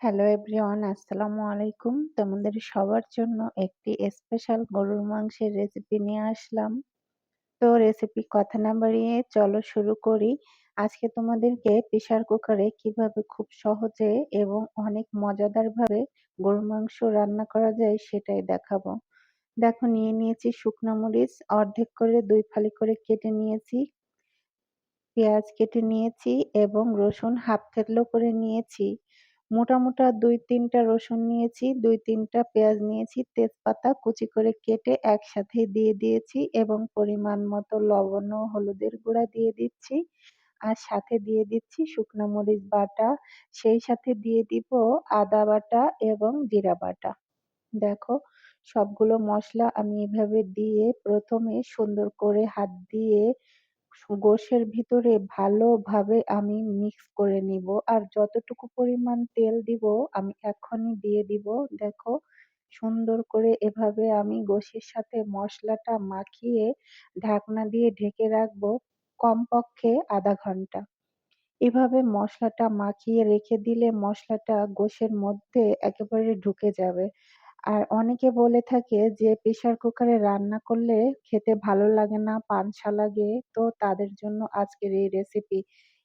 Hello everyone, আসসালামু আলাইকুম। তোমাদের সবার জন্য একটি স্পেশাল গরুর মাংসের রেসিপি নিয়ে আসলাম। তো রেসিপি কথা না বাড়িয়ে চলো শুরু করি। আজকে তোমাদেরকে প্রেসার কুকারে কীভাবে খুব সহজে এবং অনেক মজাদার ভাবে গরুর মাংস রান্না করা যায় সেটাই দেখাবো। দেখো, নিয়ে নিয়েছি শুকনো মরিচ, অর্ধেক করে দুই ফালি করে কেটে নিয়েছি। পেঁয়াজ কেটে নিয়েছি এবং রসুন হাফ থেতলো করে নিয়েছি। মোটা মোটা দুই তিনটা রসুন নিয়েছি, দুই তিনটা পেঁয়াজ নিয়েছি, তেজপাতা কুচি করে কেটে একসাথে দিয়ে দিয়েছি এবং পরিমাণ মতো লবণ ও হলুদের গুঁড়া দিয়ে দিচ্ছি। আর সাথে দিয়ে দিচ্ছি শুকনো মরিচ বাটা, সেই সাথে দিয়ে দিব আদা বাটা এবং জিরা বাটা। দেখো, সবগুলো মশলা আমি এভাবে দিয়ে প্রথমে সুন্দর করে হাত দিয়ে গোশের ভিতরে ভালোভাবে আমি মিক্স করে নিব। আর যতটুকু পরিমাণ তেল দিব, আমি এখনই দিয়ে দিব। দেখো, সুন্দর করে এভাবে আমি গোশের সাথে মশলাটা মাখিয়ে ঢাকনা দিয়ে ঢেকে রাখব কমপক্ষে আধা ঘণ্টা। এভাবে মশলাটা মাখিয়ে রেখে দিলে মশলাটা গোশের মধ্যে একেবারে ঢুকে যাবে। আর অনেকে বলে থাকে যে, প্রেসার কুকারে রান্না করলে খেতে ভালো লাগে না, পানসা লাগে। তো তাদের জন্য আজকের এই রেসিপি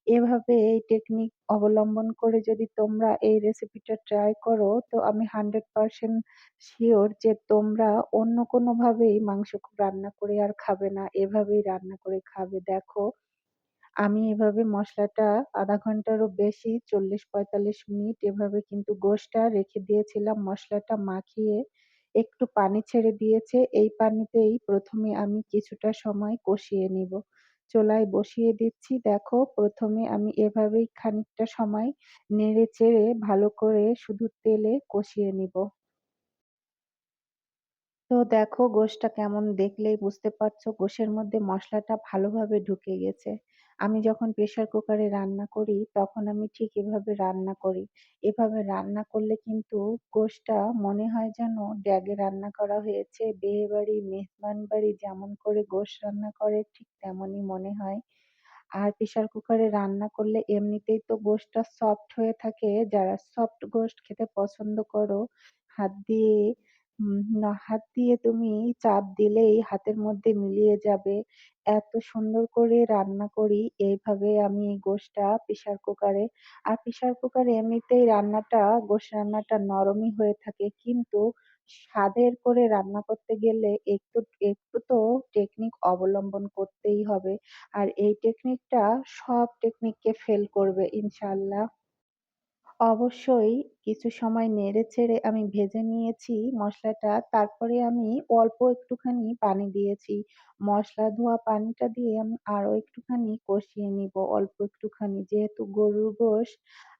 এভাবে এই টেকনিক অবলম্বন করে যদি তোমরা এই রেসিপিটা ট্রাই করো, তো আমি হান্ড্রেড পারসেন্ট শিওর যে তোমরা অন্য কোনোভাবেই মাংস রান্না করে আর খাবে না। এভাবেই রান্না করে খাবে। দেখো আমি এভাবে মশলাটা আধা ঘন্টারও বেশি চল্লিশ পঁয়তাল্লিশ মিনিট এভাবে কিন্তু গোশটা রেখে দিয়েছিলাম। মশলাটা মাখিয়ে একটু পানি ছেড়ে দিয়েছে। এই পানিতেই প্রথমে আমি কিছুটা সময় কষিয়ে নিব। চুলায় বসিয়ে দিচ্ছি। দেখো, প্রথমে আমি এভাবেই খানিকটা সময় নেড়ে চেড়ে ভালো করে শুধু তেলে কষিয়ে নিব। তো দেখো গোশটা কেমন দেখলেই বুঝতে পারছ গোশের মধ্যে মশলাটা ভালোভাবে ঢুকে গেছে। আমি যখন প্রেসার কুকারে রান্না করি, তখন আমি ঠিক এভাবে রান্না করি। এভাবে রান্না করলে কিন্তু গোশটা মনে হয় যেন ড্যাগে রান্না করা হয়েছে বিয়ে বাড়ি মেহমান বাড়ি যেমন করে গোশ রান্না করে, ঠিক তেমনই মনে হয়। আর প্রেসার কুকারে রান্না করলে এমনিতেই তো গোশটা সফট হয়ে থাকে। যারা সফট গোশট খেতে পছন্দ করো, হাত দিয়ে না, হাত দিয়ে তুমি চাপ দিলেই হাতের মধ্যে মিলিয়ে যাবে। এত সুন্দর করে রান্না করি, এইভাবে আমি গোশটা প্রেসার কুকারে। আর প্রেসার কুকারে এমনিতেই রান্নাটা গোশ রান্নাটা নরমই হয়ে থাকে। কিন্তু স্বাদের করে রান্না করতে গেলে একটু একটু তো টেকনিক অবলম্বন করতেই হবে। আর এই টেকনিকটা সব টেকনিককে ফেল করবে, ইনশাআল্লাহ। অবশ্যই কিছু সময় নেড়ে নেড়েচেড়ে আমি ভেজে নিয়েছি মশলাটা। তারপরে আমি অল্প একটুখানি পানি দিয়েছি। মশলা ধোয়া পানিটা দিয়ে আমি আরও একটুখানি কষিয়ে নিব, অল্প একটুখানি। যেহেতু গরুর গোশ,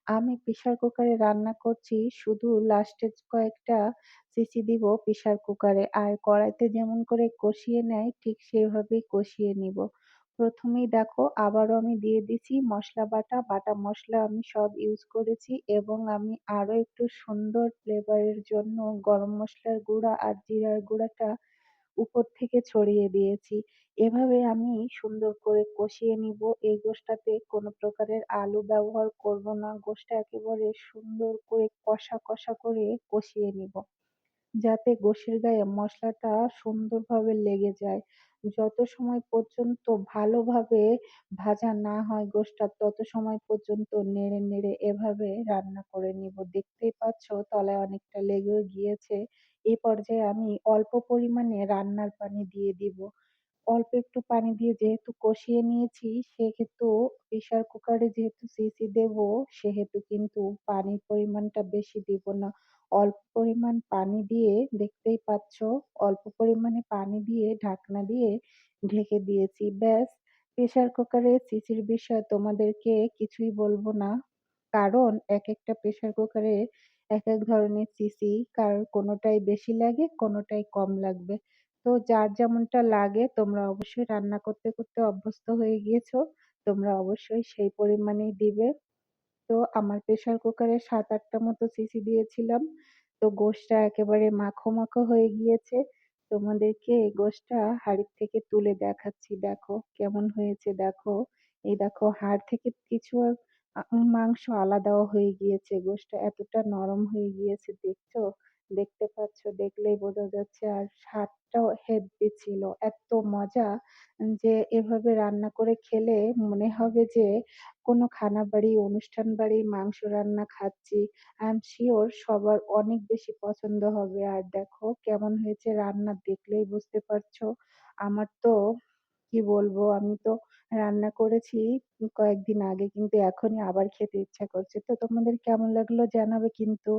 আমি প্রেসার কুকারে রান্না করছি, শুধু লাস্টে কয়েকটা সিটি দিব প্রেসার কুকারে। আর কড়াইতে যেমন করে কষিয়ে নেয়, ঠিক সেভাবেই কষিয়ে নিব। প্রথমেই দেখো আবারও আমি দিয়ে দিচ্ছি মশলা বাটা, বাটা মশলা আমি সব ইউজ করেছি এবং আমি আরও একটু সুন্দর ফ্লেভারের জন্য গরম মশলার গুঁড়া আর জিরার গুঁড়াটা উপর থেকে ছড়িয়ে দিয়েছি। এভাবে আমি সুন্দর করে কষিয়ে নিব। এই গোশটাতে কোনো প্রকারের আলু ব্যবহার করব না। গোশটা একেবারে সুন্দর করে কষা, কষা করে কষিয়ে নিব। যাতে গোশের গায়ে মশলাটা সুন্দরভাবে লেগে যায়। যত সময় পর্যন্ত ভালোভাবে ভাজা না হয় গোশটা তত সময় পর্যন্ত নেড়ে, নেড়ে এভাবে রান্না করে নিব। দেখতেই পাচ্ছ তলায় অনেকটা লেগেও গিয়েছে। এই পর্যায়ে আমি অল্প পরিমাণে রান্নার পানি দিয়ে দিব। অল্প একটু পানি দিয়ে যেহেতু কষিয়ে নিয়েছি, সেহেতু প্রেসার কুকারে যেহেতু সিটি দেব, সেহেতু কিন্তু পানির পরিমাণটা বেশি দিব না। অল্প পরিমাণ পানি দিয়ে, দেখতেই পাচ্ছ, অল্প পরিমাণে পানি দিয়ে ঢাকনা দিয়ে ঢেকে দিয়েছি। ব্যাস, প্রেসার কুকারের সিটির বিষয়ে তোমাদেরকে কিছুই বলব না। কারণ এক একটা প্রেসার কুকারে এক এক ধরনের সিসি কারোর কোনোটাই বেশি লাগে, কোনোটাই কম লাগবে। তো যার যেমনটা লাগে তোমরা অবশ্যই রান্না করতে, করতে অভ্যস্ত হয়ে গিয়েছো। তোমরা অবশ্যই সেই পরিমাণেই দিবে। তো আমার প্রেসার কুকারে সাত আটটা মতো সিসি দিয়েছিলাম। তো গোশটা একেবারে মাখো, মাখো হয়ে গিয়েছে। তোমাদেরকে এই গোশটা হাড়ির থেকে তুলে দেখাচ্ছি। দেখো কেমন হয়েছে দেখো। এই দেখো হাড় থেকে কিছু মাংস আলাদাও হয়ে গিয়েছে। গোশটা এতটা নরম হয়ে গিয়েছে দেখছ? দেখতে পাচ্ছ, দেখলেই বোঝা যাচ্ছে। আর স্বাদটাও হেব্বি ছিল। এত মজা যে এভাবে রান্না করে খেলে মনে হবে যে কোনো খানা বাড়ি অনুষ্ঠান বাড়ি মাংস রান্না খাচ্ছি। আই এম সিউর সবার অনেক বেশি পছন্দ হবে। আর দেখো কেমন হয়েছে রান্না দেখলেই বুঝতে পারছ। আমার তো কি বলব আমি তো রান্না করেছি কয়েকদিন আগে কিন্তু এখনই আবার খেতে ইচ্ছা করছে। তো তোমাদের কেমন লাগল জানাবে কিন্তু।